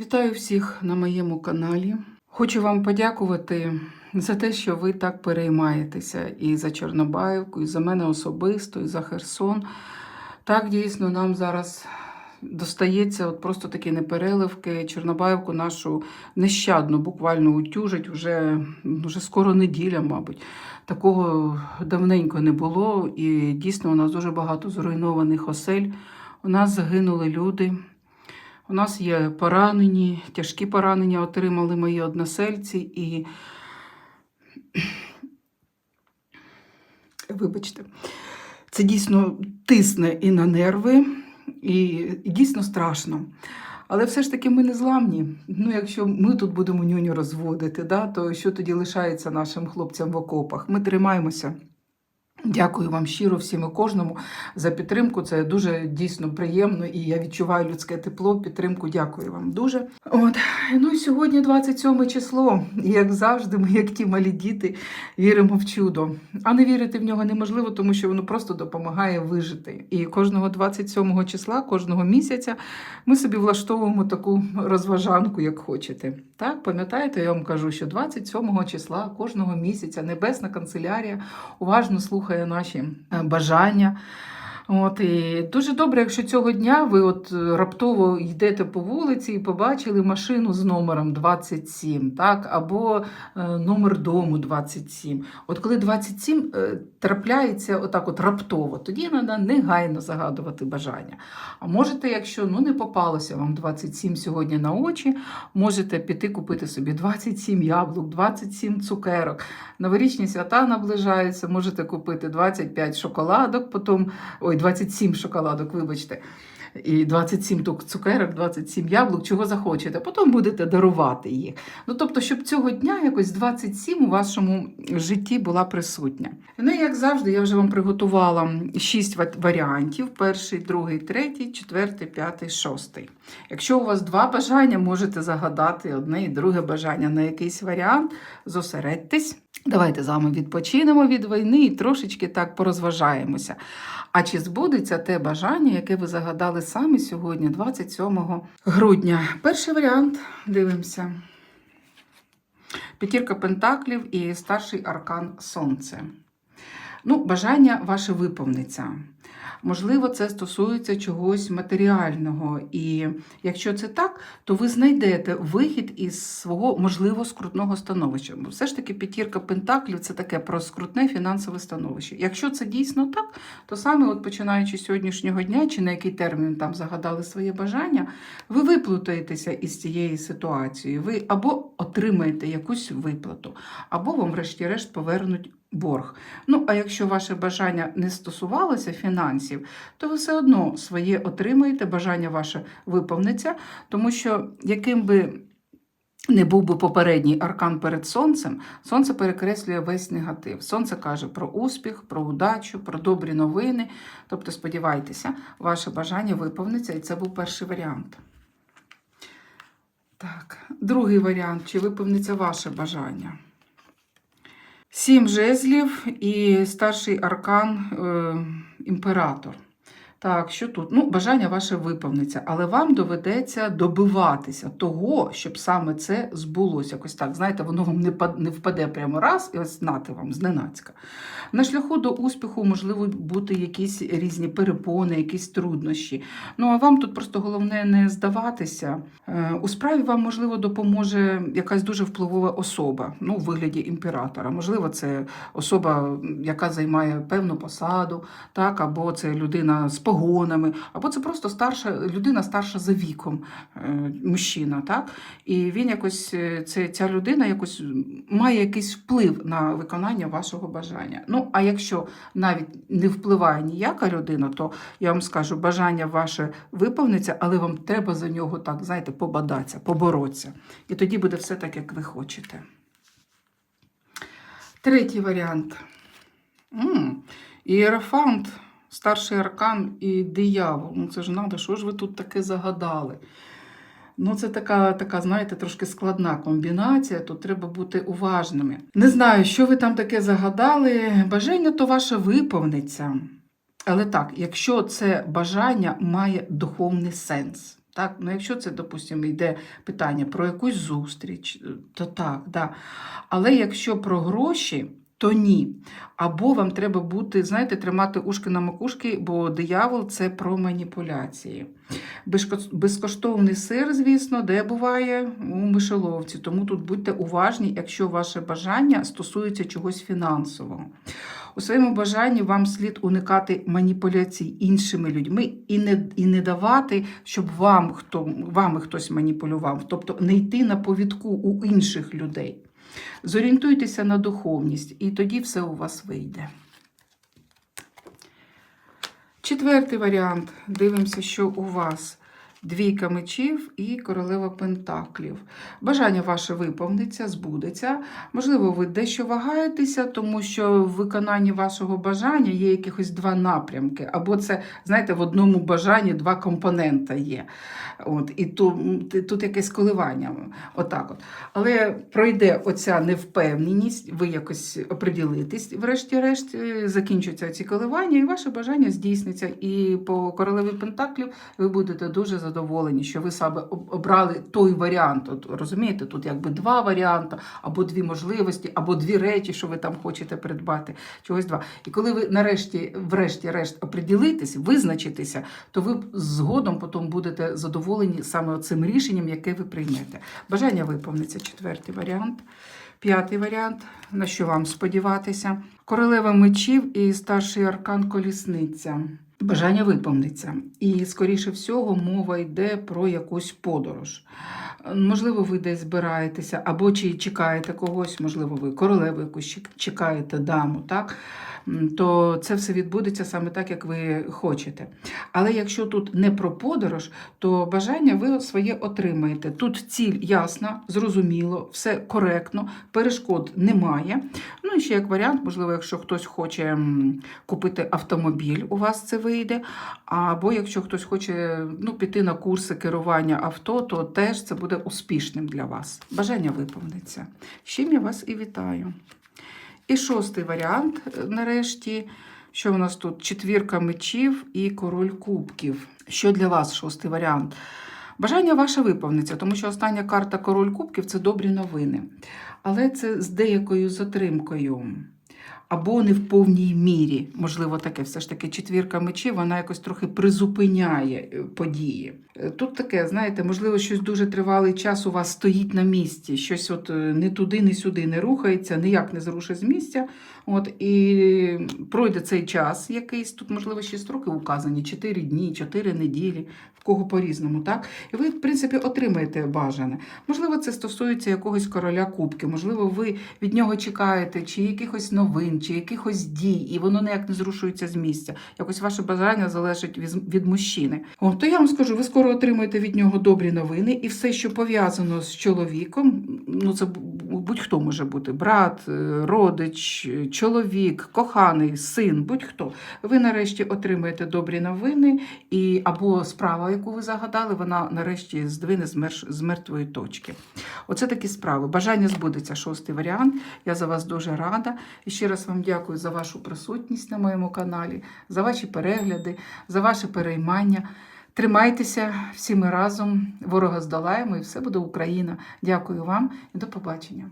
Вітаю всіх на моєму каналі. Хочу вам подякувати за те, що ви так переймаєтеся і за Чорнобаївку, і за мене особисто, і за Херсон. Так, дійсно, нам зараз достається от просто такі непереливки. Чорнобаївку нашу нещадно буквально утюжать уже, вже скоро неділя, мабуть. Такого давненько не було. І дійсно у нас дуже багато зруйнованих осель. У нас загинули люди. У нас є поранені, тяжкі поранення отримали мої односельці і. Вибачте, це дійсно тисне і на нерви, і, і дійсно страшно. Але все ж таки ми не зламні. Ну, якщо ми тут будемо нюню розводити, да, то що тоді лишається нашим хлопцям в окопах? Ми тримаємося. Дякую вам щиро всім і кожному за підтримку. Це дуже дійсно приємно, і я відчуваю людське тепло, підтримку. Дякую вам дуже. От ну і сьогодні 27 число. І як завжди, ми, як ті малі діти, віримо в чудо. А не вірити в нього неможливо, тому що воно просто допомагає вижити. І кожного 27 числа, кожного місяця, ми собі влаштовуємо таку розважанку, як хочете. Так, пам'ятаєте, я вам кажу, що 27 числа кожного місяця Небесна канцелярія уважно слухає наші е, бажання. От, і дуже добре, якщо цього дня ви от е, раптово йдете по вулиці і побачили машину з номером 27, так, або е, номер дому 27. От коли 27 е, трапляється отак от раптово, тоді треба негайно загадувати бажання. А можете, якщо ну, не попалося вам 27 сьогодні на очі, можете піти купити собі 27 яблук, 27 цукерок. Новорічні свята наближаються, можете купити 25 шоколадок, потім, ой, 27 шоколадок, вибачте. І 27 цукерок, 27 яблук, чого захочете. Потім будете дарувати їх. Ну, тобто, щоб цього дня якось 27 у вашому житті була присутня. Ну, як завжди, я вже вам приготувала 6 варіантів: перший, другий, третій, четвертий, п'ятий, шостий. Якщо у вас два бажання, можете загадати одне і друге бажання на якийсь варіант. Зосередьтесь. Давайте з вами відпочинемо від війни і трошечки так порозважаємося. А чи збудеться те бажання, яке ви загадали саме сьогодні, 27 грудня? Перший варіант дивимося. П'ятірка пентаклів і старший аркан Сонце. Ну, бажання ваше виповниться. Можливо, це стосується чогось матеріального. І якщо це так, то ви знайдете вихід із свого можливо скрутного становища. Бо все ж таки п'ятірка пентаклів це таке про скрутне фінансове становище. Якщо це дійсно так, то саме от починаючи з сьогоднішнього дня, чи на який термін там загадали своє бажання, ви виплутаєтеся із цієї ситуації. Ви або отримаєте якусь виплату, або вам, врешті-решт, повернуть борг. Ну, а якщо ваше бажання не стосувалося фінансів, то ви все одно своє отримаєте, бажання ваше виповниться, тому що яким би не був би попередній аркан перед сонцем, сонце перекреслює весь негатив. Сонце каже про успіх, про удачу, про добрі новини. Тобто, сподівайтеся, ваше бажання виповниться, і це був перший варіант. Так, другий варіант, чи виповниться ваше бажання? Сім жезлів і старший аркан е, імператор. Так, що тут? Ну, бажання ваше виповниться, але вам доведеться добиватися того, щоб саме це збулося. Якось так, знаєте, воно вам не впаде прямо раз і ось нати вам зненацька. На шляху до успіху можливо бути якісь різні перепони, якісь труднощі. Ну а вам тут просто головне не здаватися. Е, У справі вам, можливо, допоможе якась дуже впливова особа, ну, у вигляді імператора. Можливо, це особа, яка займає певну посаду, так, або це людина з погонами, або це просто старша людина старша за віком, е, мужчина. Так? І він якось, е, це, ця людина якось має якийсь вплив на виконання вашого бажання. Ну, а якщо навіть не впливає ніяка людина, то я вам скажу, бажання ваше виповниться, але вам треба за нього так, знаєте, побадатися, поборотися. І тоді буде все так, як ви хочете. Третій варіант. М, Ієрофант, старший аркан і диявол. Ну це ж надо, що ж ви тут таке загадали? Ну, це така, така, знаєте, трошки складна комбінація, тут треба бути уважними. Не знаю, що ви там таке загадали. Бажання то ваше виповниться. Але так, якщо це бажання має духовний сенс. Так? Ну, якщо це, допустимо, йде питання про якусь зустріч, то так, да. Але якщо про гроші, то ні. Або вам треба бути, знаєте, тримати ушки на макушки, бо диявол це про маніпуляції. Безкоштовний сир, звісно, де буває у мишеловці. Тому тут будьте уважні, якщо ваше бажання стосується чогось фінансового. У своєму бажанні вам слід уникати маніпуляцій іншими людьми і не, і не давати, щоб вам хто, вами хтось маніпулював, тобто не йти на повідку у інших людей. Зорієнтуйтеся на духовність, і тоді все у вас вийде. Четвертий варіант. Дивимося, що у вас. Двійка мечів і королева пентаклів. Бажання ваше виповниться, збудеться. Можливо, ви дещо вагаєтеся, тому що в виконанні вашого бажання є якихось два напрямки. Або це, знаєте, в одному бажанні два компонента є. От, і тут, тут якесь коливання. Отак от. Але пройде оця невпевненість, ви якось оприділитесь, врешті-решт, е, закінчаться ці коливання, і ваше бажання здійсниться. І по королеві Пентаклів ви будете дуже задоволені, що ви саме обрали той варіант. От, розумієте, тут якби два варіанти, або дві можливості, або дві речі, що ви там хочете придбати. Чогось два. І коли ви нарешті, врешті-решт, оприділитесь, визначитеся, то ви згодом потім будете задоволені саме цим рішенням, яке ви приймете. Бажання виповниться четвертий варіант. П'ятий варіант, на що вам сподіватися. Королева мечів і старший аркан колісниця. Бажання виповниться. І, скоріше всього, мова йде про якусь подорож. Можливо, ви десь збираєтеся, або чи чекаєте когось, можливо, ви королеву якусь чекаєте даму, так? То це все відбудеться саме так, як ви хочете. Але якщо тут не про подорож, то бажання ви своє отримаєте. Тут ціль ясна, зрозуміло, все коректно, перешкод немає. Ну і ще як варіант, можливо, якщо хтось хоче купити автомобіль, у вас це вийде. Або якщо хтось хоче ну, піти на курси керування авто, то теж це буде успішним для вас. Бажання виповниться. З чим я вас і вітаю. І шостий варіант, е, нарешті, що у нас тут? Четвірка мечів і король кубків. Що для вас шостий варіант? Бажання ваше виповниться, тому що остання карта король кубків це добрі новини. Але це з деякою затримкою. Або не в повній мірі. Можливо, таке все ж таки четвірка мечів, вона якось трохи призупиняє е, події. Е, Тут таке, знаєте, можливо, щось дуже тривалий час у вас стоїть на місці, щось от е, не туди, не сюди не рухається, ніяк не зрушить з місця. От, і пройде цей час якийсь, тут, можливо, ще строки указані: 4 дні, 4 неділі, кого по-різному, так? І ви, в принципі, отримаєте бажане. Можливо, це стосується якогось короля кубки, можливо, ви від нього чекаєте, чи якихось новин, чи якихось дій, і воно ніяк не зрушується з місця. Якось ваше бажання залежить від, від мужчини. О, то я вам скажу, ви скоро отримаєте від нього добрі новини, і все, що пов'язано з чоловіком, ну це будь-хто може бути: брат, е, родич, е, чоловік, коханий, син, будь-хто. Ви нарешті отримаєте добрі новини, і або справа, яку ви загадали, вона нарешті здвине з мертвої точки. Оце такі справи. Бажання збудеться шостий варіант. Я за вас дуже рада. І ще раз вам дякую за вашу присутність на моєму каналі, за ваші перегляди, за ваше переймання. Тримайтеся всі ми разом, ворога здолаємо і все буде Україна. Дякую вам і до побачення.